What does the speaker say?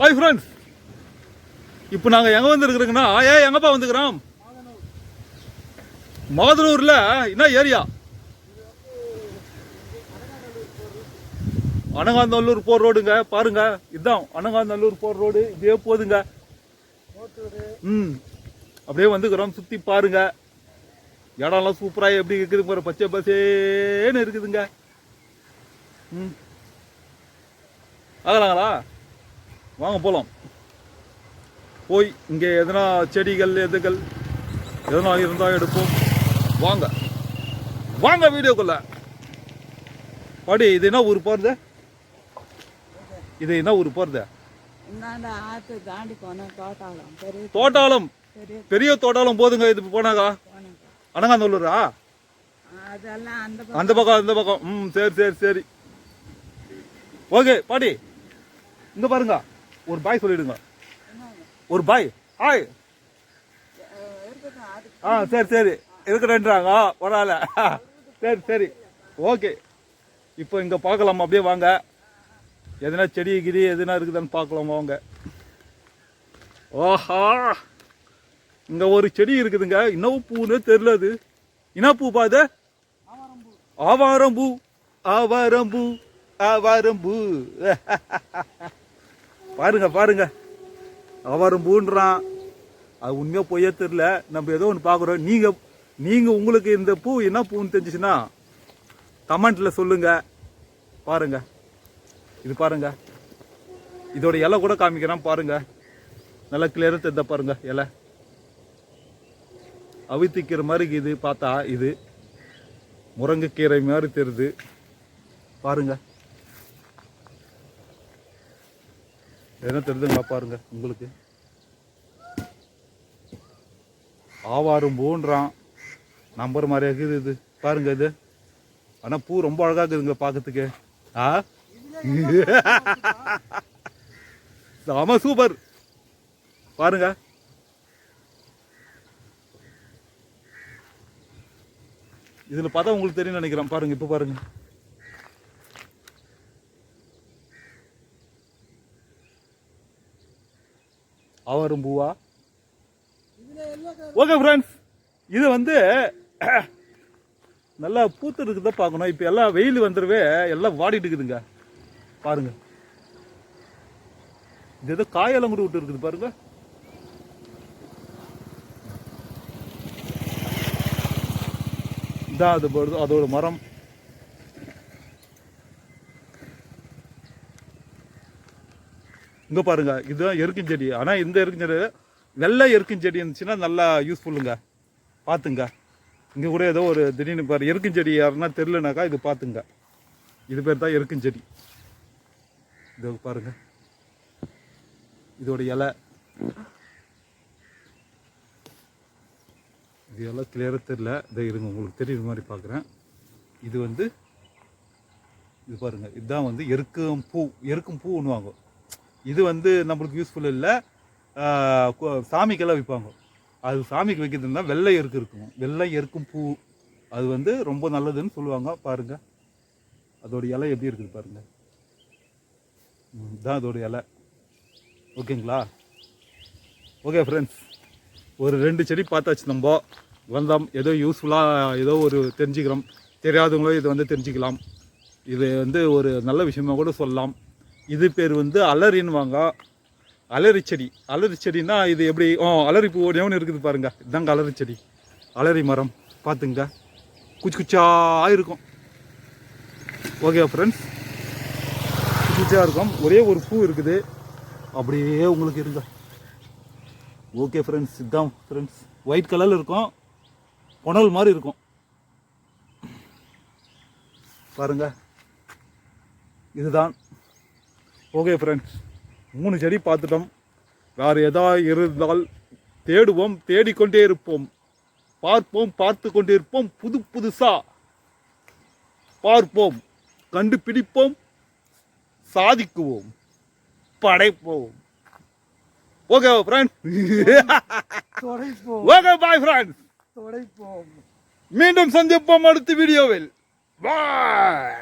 Hi friends இப்போ நாங்கள் எங்கே வந்துருக்குறோங்கன்னா ஏ எங்கப்பா வந்துக்கிறோம்? மாதனூரில் என்ன ஏரியா? அனகாந்தல்லூர் போகிற ரோடுங்க பாருங்க. இதுதான் அனகாந்தல்லூர் போகிற ரோடு. இதே போதுங்க. ம். அப்படியே வந்துக்கிறோம் சுற்றி பாருங்க. இடம்லாம் சூப்பராக எப்படி இருக்குது போகிற பச்சை பசேன்னு இருக்குதுங்க. ம். ஆகலாங்களா வாங்க போகலாம் போய் இங்கே எதனா செடிகள் எதுகள் எதனா இருந்தால் எடுப்போம். வாங்க. வாங்க வீடியோக்குள்ள. பாடி இது என்ன ஊர் போகிறது இது என்ன ஊர் போகிறது தோட்டாளம். பெரிய தோட்டாளம். தோட்டாளம் போதுங்க இது போனாக்கா. அந்த அந்த பக்கம் அந்த பக்கம். ம் சரி சரி சரி. Okay body. இங்க பாருங்க. ஒரு பாய் சொல்லிடுங்க. ஒரு பாய். ஹாய் ஆ சரி சரி. இருக்கிறேன்றாங்க பரவாயில்ல. சரி சரி. ஓகே இப்போ இங்கே பார்க்கலாம். அப்படியே வாங்க. எதனா செடி கிடி எதுனா இருக்குதான்னு பார்க்கலாம் வாங்க. ஓஹா இங்கே ஒரு செடி இருக்குதுங்க. இன்னும் பூன்னு தெரியல அது. என்ன பூ. இது ஆவாரம்பூ ஆவாரம்பூ ஆவாரம்பூ பாருங்க பாருங்க. அவரும் பூன்றான் அது உண்மையா பொய்யா தெரியல. நம்ம ஏதோ ஒன்று பார்க்குறோம். நீங்க நீங்க உங்களுக்கு இந்த பூ என்ன பூன்னு தெரிஞ்சிச்சுன்னா கமெண்ட்ல சொல்லுங்க. பாருங்க. இது பாருங்க. இதோட இலை கூட காமிக்கிறேன். பாருங்க. நல்லா கிளியராக தெரிந்த பாருங்க இலை. அவித்திக்கிற மாதிரி இது பார்த்தா இது முருங்கைக்கீரை மாதிரி தெரியுது. பாருங்கள் என்ன தெரியுதுங்களா பாருங்க உங்களுக்கு. ஆவாரும் பூன்றான். நம்பர் மாதிரியா இருக்குது இது. பாருங்க இது. ஆனால் பூ ரொம்ப அழகாக இருக்குதுங்க பார்க்கறதுக்கு ஆ? ஆமாம் சூப்பர். பாருங்க. இதில் பார்த்தா உங்களுக்கு தெரியும் நினைக்கிறேன். பாருங்க இப்போ பாருங்க. ஆவாரும் பூவா? ஓகே ஃப்ரெண்ட்ஸ் இது வந்து நல்லா பூத்து இருக்குதா பார்க்கணும். இப்போ எல்லாம் வெயில் வந்துடவே எல்லாம் வாடிட்டு இருக்குதுங்க பாருங்க. இது ஏதோ காயெல்லாம் கூட விட்டு இருக்குது பாருங்க. இதான் அது அதோட மரம். இங்கே பாருங்க இதுதான் எருக்கும் செடி. ஆனால் இந்த எருக்கும் செடி வெள்ளை எருக்கும் செடி இருந்துச்சுன்னா நல்லா யூஸ்ஃபுல்லுங்க பார்த்துங்க இங்கே கூட ஏதோ ஒரு திடீர்னு பாரு எருக்கும் செடி யாருன்னா தெரிலனாக்கா இது பார்த்துங்க இது பேர் தான் எருக்கும் செடி. இதோ பாருங்க. இதோட இலை. இது எல்லாம் கிளியராக தெரியல. இதை இருங்க உங்களுக்கு தெரியுற மாதிரி பார்க்குறேன் இது வந்து இது பாருங்க இதுதான் வந்து எருக்கும் பூ. எருக்கும் பூ ஒன்றுவாங்க இது வந்து நம்மளுக்கு யூஸ்ஃபுல் இல்லை. சாமிக்கெல்லாம் வைப்பாங்க அது சாமிக்கு வைக்கிறதுனா வெள்ளை எருக்கு இருக்கும். வெள்ளை எருக்கும் பூ. அது வந்து ரொம்ப நல்லதுன்னு சொல்லுவாங்க. பாருங்கள் அதோட இலை எப்படி இருக்குது பாருங்கள் ம், இதான் அதோட இலை. ஓகேங்களா? ஓகே ஃப்ரெண்ட்ஸ் ஒரு ரெண்டு செடி பார்த்தாச்சு நம்ம. வந்தோம். ஏதோ யூஸ்ஃபுல்லாக ஏதோ ஒரு தெரிஞ்சுக்கிறோம். தெரியாதவங்களோ இது வந்து தெரிஞ்சுக்கலாம். இது வந்து ஒரு நல்ல விஷயமா கூட சொல்லலாம். இது பேர் வந்து அலரின்னுவாங்க அலரி செடி. அலரி செடினா இது எப்படி? ஓ அலரி பூ ஒன்று இருக்குது பாருங்க. இதாங்க அலரி செடி. அலரி மரம். பார்த்துங்க. குச்சி குச்சா இருக்கும். ஓகே ஃப்ரெண்ட்ஸ் குச்சியாக இருக்கும். ஒரே ஒரு பூ இருக்குது. அப்படியே உங்களுக்கு இருங்க. ஓகே ஃப்ரெண்ட்ஸ் இதுதான் ஃப்ரெண்ட்ஸ் ஒயிட் கலரில் இருக்கும். புனல் மாதிரி இருக்கும். பாருங்க. இதுதான். ஓகே ஃப்ரெண்ட்ஸ் மூணு செடி பார்த்துட்டோம். வேறு எதா இருந்தால் தேடுவோம் தேடிக்கொண்டே இருப்போம். பார்ப்போம் பார்த்து கொண்டே இருப்போம் புது புதுசா பார்ப்போம். கண்டுபிடிப்போம் சாதிக்குவோம் படைப்போம். ஓகே ஓகே பாய் ஃப்ரெண்ட்ஸ் மீண்டும் சந்திப்போம் அடுத்த வீடியோவில். பாய்